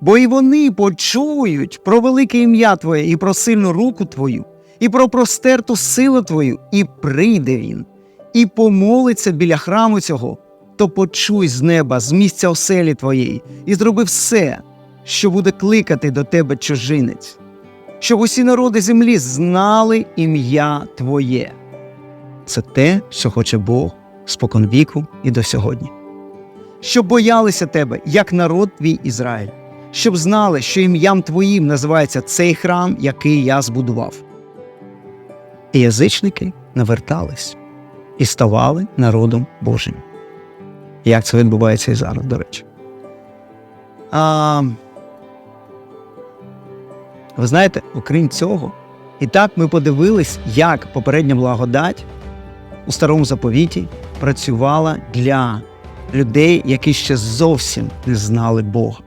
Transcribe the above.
Бо і вони почують про велике ім'я Твоє і про сильну руку Твою, і про простерту силу Твою, і прийде він, і помолиться біля храму цього, то почуй з неба, з місця оселі Твоєї, і зроби все, що буде кликати до тебе чужинець, щоб усі народи землі знали ім'я Твоє. Це те, що хоче Бог споконвіку і до сьогодні. Щоб боялися тебе, як народ твій Ізраїль, щоб знали, що ім'ям твоїм називається цей храм, який я збудував. І язичники навертались і ставали народом Божим. Як це відбувається і зараз, до речі. А, ви знаєте, окрім цього, і так ми подивились, як попередня благодать у старому заповіті працювала для людей, які ще зовсім не знали Бога.